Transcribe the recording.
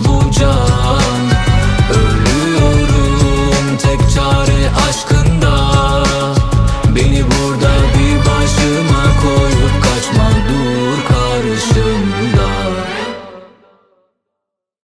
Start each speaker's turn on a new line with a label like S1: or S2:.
S1: bu can.